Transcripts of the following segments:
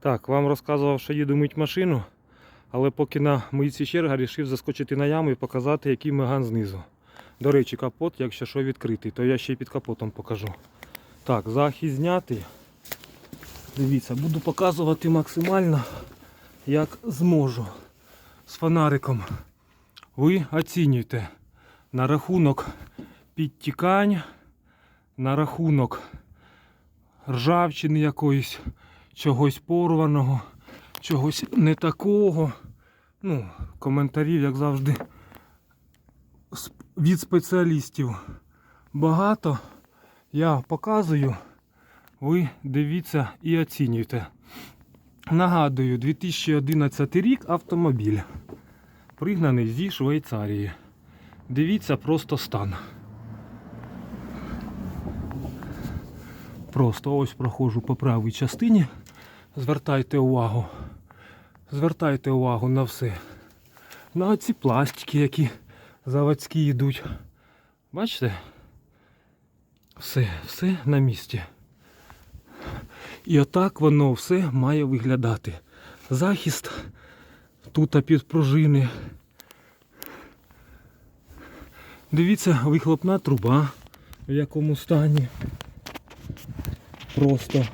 Так, вам розказував, що їду мить машину, але поки на митці черга вирішив заскочити на яму і показати, який меган знизу. До речі, капот, якщо що відкритий, то я ще й під капотом покажу. Так, захист знятий. Дивіться, буду показувати максимально, як зможу. З фонариком. Ви оцінюєте на рахунок підтікань, на рахунок ржавчини якоїсь, чогось порваного, чогось не такого. Ну, коментарів, як завжди, від спеціалістів багато. Я показую, ви дивіться і оцінюєте. Нагадую, 2011 рік автомобіль. Пригнаний зі Швейцарії. Дивіться просто стан. Просто ось проходжу по правій частині. Звертайте увагу. Звертайте увагу на все. На ці пластики, які заводські йдуть. Бачите? Все, все на місці. І отак воно все має виглядати. Захист тут під пружини. Дивіться, вихлопна труба в якому стані. Просто,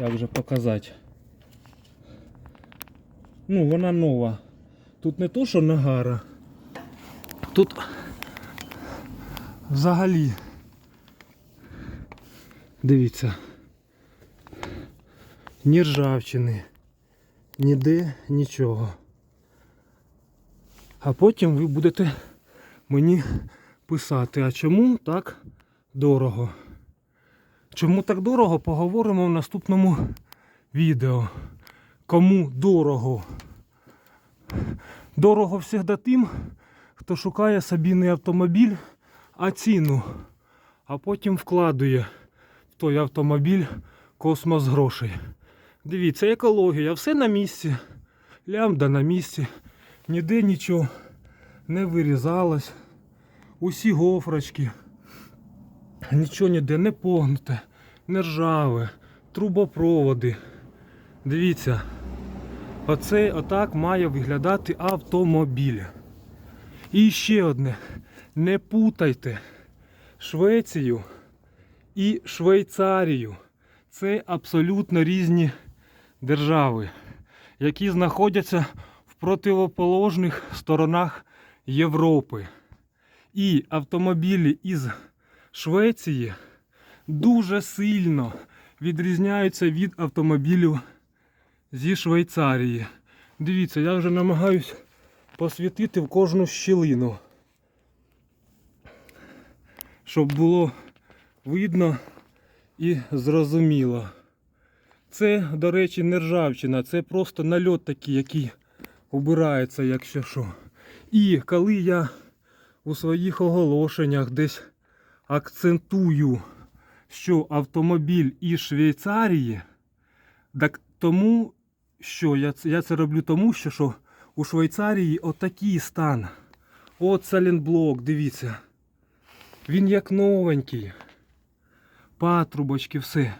як вже показати. Ну, вона нова. Тут не то, що нагара. Тут взагалі. Дивіться. Ні ржавчини, ніде нічого. А потім ви будете мені писати, а чому так дорого? Чому так дорого, поговоримо в наступному відео. Кому дорого? Дорого завжди тим, хто шукає собі не автомобіль, а ціну. А потім вкладує в той автомобіль космос грошей. Дивіться, екологія, все на місці. Лямбда на місці. Ніде нічого не вирізалось. Усі гофрочки. Нічого ніде не погнуте, не ржаве, трубопроводи. Дивіться, оце отак має виглядати автомобіль. І ще одне. Не путайте Швецію і Швейцарію. Це абсолютно різні держави, які знаходяться в противоположних сторонах Європи. І автомобілі із Швеції дуже сильно відрізняються від автомобілів зі Швейцарії. Дивіться, я вже намагаюсь посвітити в кожну щілину, щоб було видно і зрозуміло. Це, до речі, не ржавчина, це просто нальот такий, який убирається, якщо що. І коли я у своїх оголошеннях десь акцентую, що автомобіль із Швейцарії, так тому, що я, я це роблю тому, що, що у Швейцарії отакий стан. От салінблок, дивіться. Він як новенький. Патрубочки, все.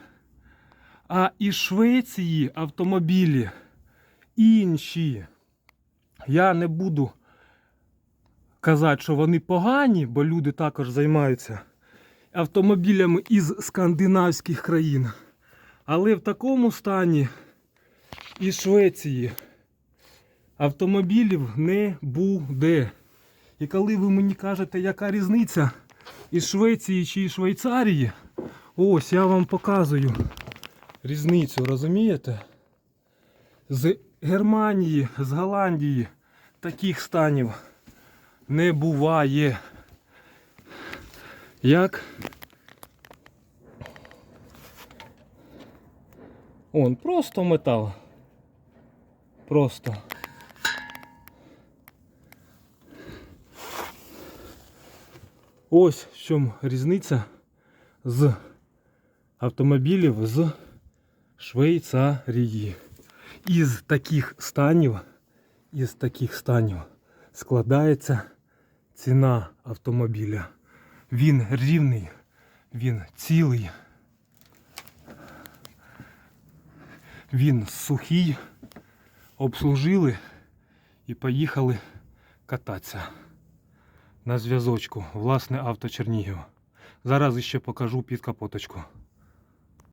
А із Швеції автомобілі інші. Я не буду казати, що вони погані, бо люди також займаються автомобілями із скандинавських країн. Але в такому стані із Швеції автомобілів не буде. І коли ви мені кажете, яка різниця із Швеції чи із Швейцарії, ось я вам показую різницю, розумієте? З Германії, з Голландії таких станів не буває. Як? Он просто метал. Просто. Ось в чому різниця з автомобілів з Швейцарії. Із таких станів, із таких станів складається ціна автомобіля. Він рівний, він цілий. Він сухий, обслужили і поїхали кататися на зв'язочку. Власне авто Чернігів. Зараз ще покажу під капоточку.